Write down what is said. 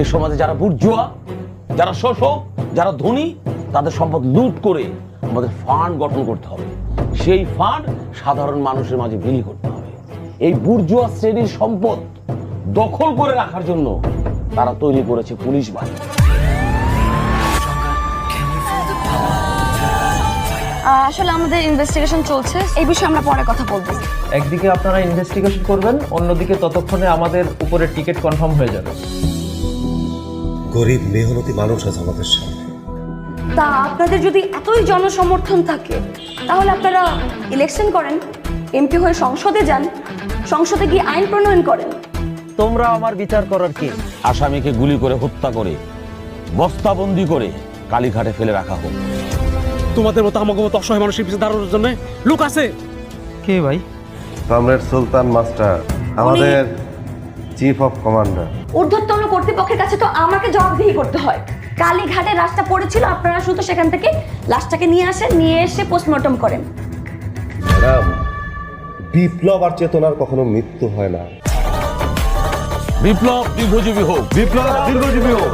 এ সমাজে যারা বুর্জুয়া যারা শোষক যারা ধনী তাদের সম্পদ লুট করে আমাদের ফান্ড গঠন করতে হবে। সেই ফান্ড সাধারণ মানুষের মাঝে বিলি করতে হবে। এই বুর্জুয়া শ্রেণির সম্পদ দখল করে রাখার জন্য তারা তৈরি করেছে পুলিশ বাহিনী। আহ, আসলে আমাদের ইনভেস্টিগেশন চলছে। এই বিষয়ে আমরা পরে কথা বলব। একদিকে আপনারা ইনভেস্টিগেশন করবেন অন্যদিকে ততক্ষণে আমাদের উপরে টিকিট কনফার্ম হয়ে যাবে। গরিব মেহনতি মানুষ আছে আমাদের সামনে। তা আপনাদের যদি এতই জনসমর্থন থাকে তাহলে আপনারা ইলেকশন করেন এমপি হয়ে সংসদে যান সংসদে গিয়ে আইন প্রণয়ন করেন। তোমরা আমার বিচার করার কি? আসামিকে গুলি করে হত্যা করে বস্তাবন্দি করে কালীঘাটে ফেলে রাখা হোক। তোমাদের মতো আমাকে মতো অসহায় মানুষের পিছিয়ে দাঁড়ানোর জন্য লোক আছে? কে ভাই? কমরেড সুলতান মাস্টার আমাদের চিফ অফ কমান্ডার ঊর্ধ্বতন কর্তৃপক্ষের কাছে তো আমাকে জবাবদিহি করতে হয়। কালীঘাটে লাশটা পড়েছিল আপনারা শুধু সেখান থেকে লাশটাকে নিয়ে আসেন নিয়ে এসে পোস্টমর্টম করেন। ম্যাডাম বিপ্লব আর চেতনার কখনো মৃত্যু হয় না। বিপ্লব দীর্ঘজীবী হোক বিপ্লব দীর্ঘজীবী হোক।